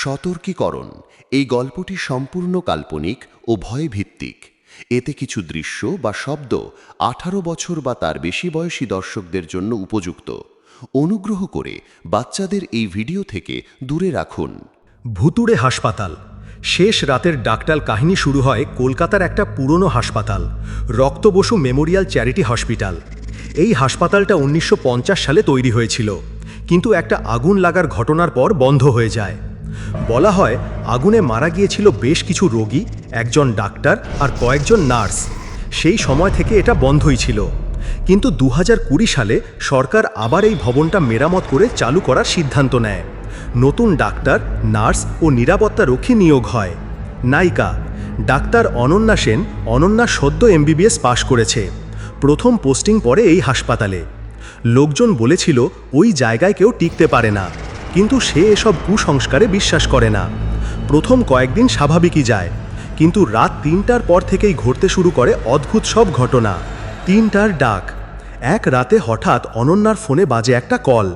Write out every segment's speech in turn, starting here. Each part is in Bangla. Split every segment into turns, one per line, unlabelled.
সতর্কীকরণ। এই গল্পটি সম্পূর্ণ কাল্পনিক ও ভয়ভিত্তিক। এতে কিছু দৃশ্য বা শব্দ আঠারো বছর বা তার বেশি বয়সী দর্শকদের জন্য উপযুক্ত। অনুগ্রহ করে বাচ্চাদের এই ভিডিও থেকে দূরে রাখুন।
ভুতুড়ে হাসপাতাল। শেষ রাতের ডাকটাল কাহিনী শুরু হয় কলকাতার একটা পুরনো হাসপাতাল রক্ত বসু মেমোরিয়াল চ্যারিটি হসপিটাল। এই হাসপাতালটা উনিশশো পঞ্চাশ সালে তৈরি হয়েছিল, কিন্তু একটা আগুন লাগার ঘটনার পর বন্ধ হয়ে যায়। বলা হয়, আগুনে মারা গিয়েছিল বেশ কিছু রোগী, একজন ডাক্তার আর কয়েকজন নার্স। সেই সময় থেকে এটা বন্ধই ছিল। কিন্তু দু হাজার কুড়ি সালে সরকার আবার এই ভবনটা মেরামত করে চালু করার সিদ্ধান্ত নেয়। নতুন ডাক্তার, নার্স ও নিরাপত্তা রক্ষী নিয়োগ হয়। নায়িকা, ডাক্তার অনন্যা সেন অনন্যা সদ্য এমবিবিএস পাশ করেছে। প্রথম পোস্টিং পরে এই হাসপাতালে। লোকজন বলেছিল, ওই জায়গায় কেউ টিকতে পারে না। কিন্তু সে এসব কুসংস্কারে বিশ্বাস করে না। প্রথম কয়েকদিন স্বাভাবিকই যায়, কিন্তু রাত তিনটার পর থেকেই ঘটতে শুরু করে অদ্ভুত সব ঘটনা। তিনটার ডাক। এক রাতে হঠাৎ অনন্যার ফোনে বাজে একটা কল।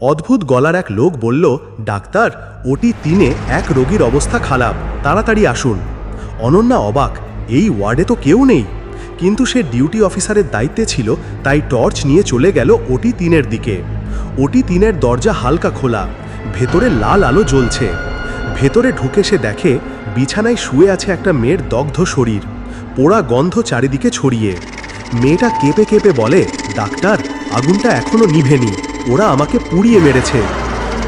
অদ্ভুত গলার এক লোক বলল, ডাক্তার, ওটি তিনে এক রোগীর অবস্থা খারাপ, তাড়াতাড়ি আসুন। অনন্যা অবাক, এই ওয়ার্ডে তো কেউ নেই। কিন্তু সে ডিউটি অফিসারের দায়িত্বে ছিল, তাই টর্চ নিয়ে চলে গেল ওটি তিনের দিকে। ওটি তিনের দরজা হালকা খোলা, ভেতরে লাল আলো জ্বলছে। ভেতরে ঢুকে সে দেখে বিছানায় শুয়ে আছে একটা মেয়ের দগ্ধ শরীর, পোড়া গন্ধ চারিদিকে ছড়িয়ে। মেয়েটা কেঁপে কেঁপে বলে, ডাক্তার, আগুনটা এখনও নিভেনি, ওরা আমাকে পুড়িয়ে মেরেছে।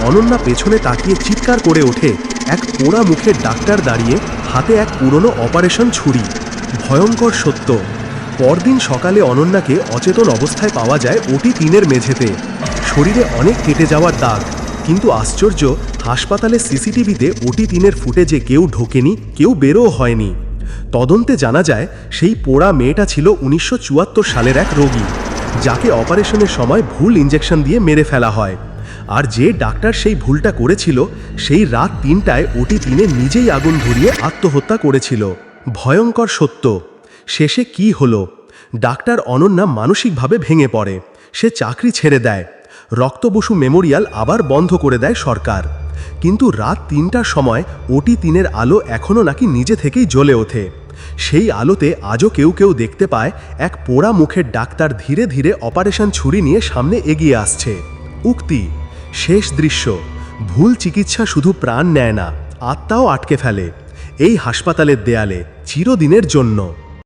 অনন্যা পেছনে তাকিয়ে চিৎকার করে ওঠে, এক পোড়া মুখের ডাক্তার দাঁড়িয়ে হাতে এক পুরনো অপারেশন ছুরি। ভয়ঙ্কর সত্য, পরদিন সকালে অনন্যাকে অচেতন অবস্থায় পাওয়া যায় ওটি তিনের মেঝেতে। শরীরে অনেক কেটে যাওয়ার দাগ। কিন্তু আশ্চর্য হাসপাতালের সিসিটিভিতে ওটি তিনের ফুটেজে কেউ ঢোকেনি, কেউ বেরো হয়নি। তদন্তে জানা যায়, সেই পোড়া মেয়েটা ছিল উনিশশো চুয়াত্তর সালের এক রোগী, যাকে অপারেশনের সময় ভুল ইঞ্জেকশন দিয়ে মেরে ফেলা হয়। আর যে ডাক্তার সেই ভুলটা করেছিল, সেই রাত তিনটায় ওটি তিনে নিজেই আগুন ধরিয়ে আত্মহত্যা করেছিল। ভয়ঙ্কর সত্য। শেষে কি হলো? ডাক্তার অনন্যা মানসিকভাবে ভেঙে পড়ে। সে চাকরি ছেড়ে দেয়। রক্তবসু মেমোরিয়াল আবার বন্ধ করে দেয় সরকার। কিন্তু রাত তিনটার সময় ওটি তিনের আলো এখনও নাকি নিজে থেকেই জ্বলে ওঠে। সেই আলোতে আজও কেউ কেউ দেখতে পায় এক পোড়া মুখের ডাক্তার ধীরে ধীরে অপারেশন ছুরি নিয়ে সামনে এগিয়ে আসছে। উক্তি, শেষ দৃশ্য, ভুল চিকিৎসা শুধু প্রাণ নেয় না, আত্মাও আটকে ফেলে। এই হাসপাতালের দেয়ালে চিরদিনের জন্য।